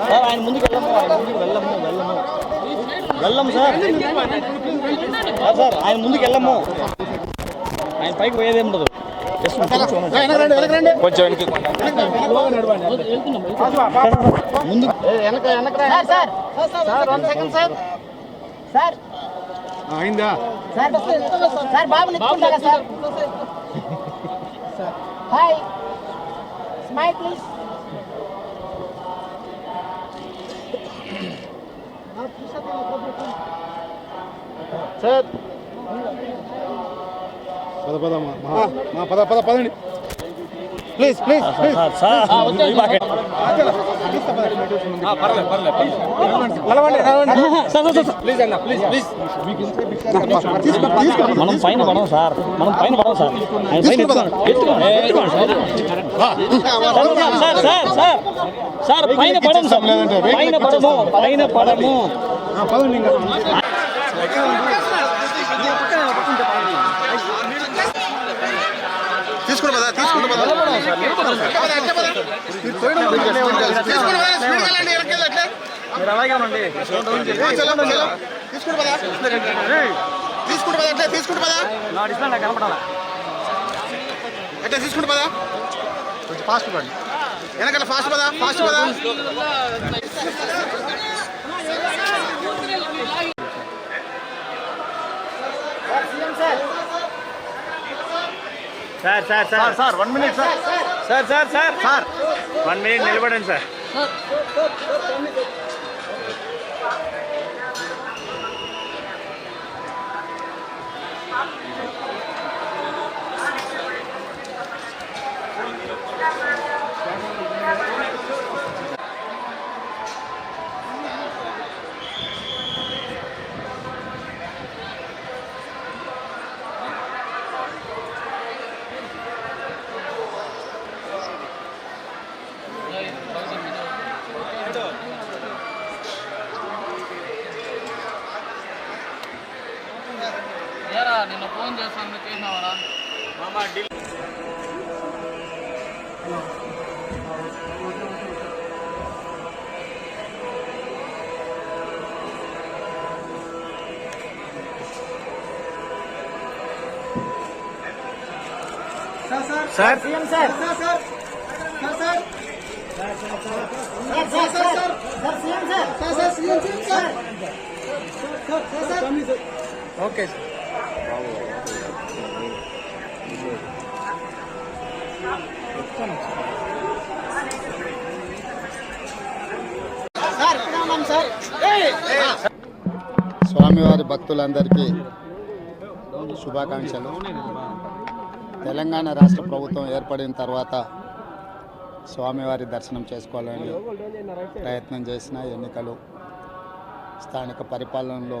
Sir ఆయన ముందుకు వెళ్ళము ఆయన ముందుకు వెళ్ళము వెళ్ళము వెళ్ళము సార్ ఆ, సార్ ఆయన ముందుకు వెళ్ళము ఆయన పైకి పోయేది ఉండదు. కొంచెం వెనక్కి ముందు sir sir sir one second sir sir అయిందా సార్ సార్ బాబు నిల్చుకుంటారా sir hi smile please sir పద పద మా పద పద పదండి. ప్లీజ్ ప్లీజ్ మనం పైన పడం సార్. మనం పైన పడం sir sir sir sir. Sir పైన పడం సార్ పైన పడము పైన పడము. తీసుకుంటు. పదా అట్లే తీసుకుంటు పదా నా డిస్ప్లే నాకు కనపడాలా అట్లే తీసుకుంటు పదా కొంచెం ఫాస్ట్ పడండి వెనకాల ఫాస్ట్ పదా ఫాస్ట్ పదా sir sir sir. Sir one minute sir. Sir sir sir. Sir. One minute నిలబడండి సార్. నిన్న ఫోన్ చేస్తాను చేసినావరా sir CM sir sir sir sir sir CM sir okay sir ఇక్కడ ఉన్నాం సార్ స్వామివారి భక్తులందరికీ శుభాకాంక్షలు. తెలంగాణ రాష్ట్ర ప్రభుత్వం ఏర్పడిన తర్వాత స్వామివారి దర్శనం చేసుకోవాలని ప్రయత్నం చేసిన ఎన్నికలు స్థానిక పరిపాలనలో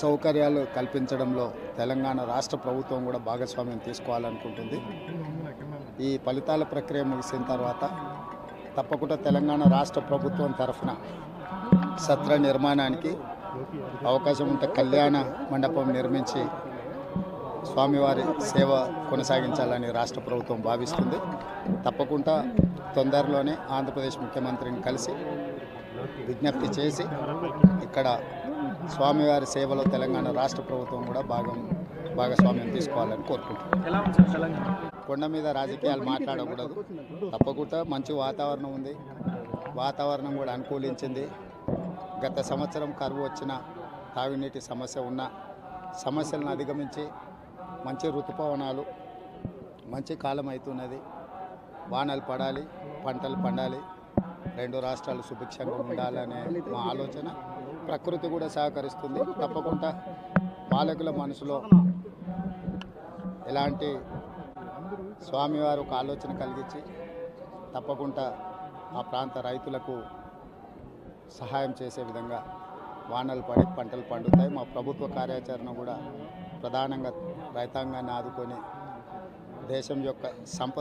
సౌకర్యాలు కల్పించడంలో తెలంగాణ రాష్ట్ర ప్రభుత్వం కూడా భాగస్వామ్యం తీసుకోవాలనుకుంటుంది. ఈ ఫలితాల ప్రక్రియ ముగిసిన తర్వాత తప్పకుండా తెలంగాణ రాష్ట్ర ప్రభుత్వం తరఫున సత్ర నిర్మాణానికి అవకాశం ఉంటే కళ్యాణ మండపం నిర్మించి స్వామివారి సేవ కొనసాగించాలని రాష్ట్ర ప్రభుత్వం భావిస్తుంది. తప్పకుండా తొందరలోనే ఆంధ్రప్రదేశ్ ముఖ్యమంత్రిని కలిసి విజ్ఞప్తి చేసి ఇక్కడ స్వామివారి సేవలో తెలంగాణ రాష్ట్ర ప్రభుత్వం కూడా భాగం భాగస్వామ్యం తీసుకోవాలని కోరుకుంటున్నాను తెలంగాణ? కొండ మీద రాజకీయాలు మాట్లాడకూడదు. తప్పకుండా మంచి వాతావరణం ఉంది. వాతావరణం కూడా అనుకూలించింది. గత సంవత్సరం కరువు వచ్చిన తాగునీటి సమస్య ఉన్న సమస్యలను అధిగమించి మంచి ఋతుపవనాలు మంచి కాలం అవుతున్నది. వానలు పడాలి పంటలు పండాలి. రెండు రాష్ట్రాలు సుభిక్షంగా ఉండాలనే మా ఆలోచన. ప్రకృతి కూడా సహకరిస్తుంది. తప్పకుండా పాలకుల మనసులో ఎలాంటి స్వామివారు ఒక ఆలోచన కలిగించి తప్పకుండా ఆ ప్రాంత రైతులకు సహాయం చేసే విధంగా వానలు పడి పంటలు పండుతాయి. మా ప్రభుత్వ కార్యాచరణ కూడా ప్రధానంగా రైతాంగాన్ని ఆదుకొని దేశం యొక్క సంపద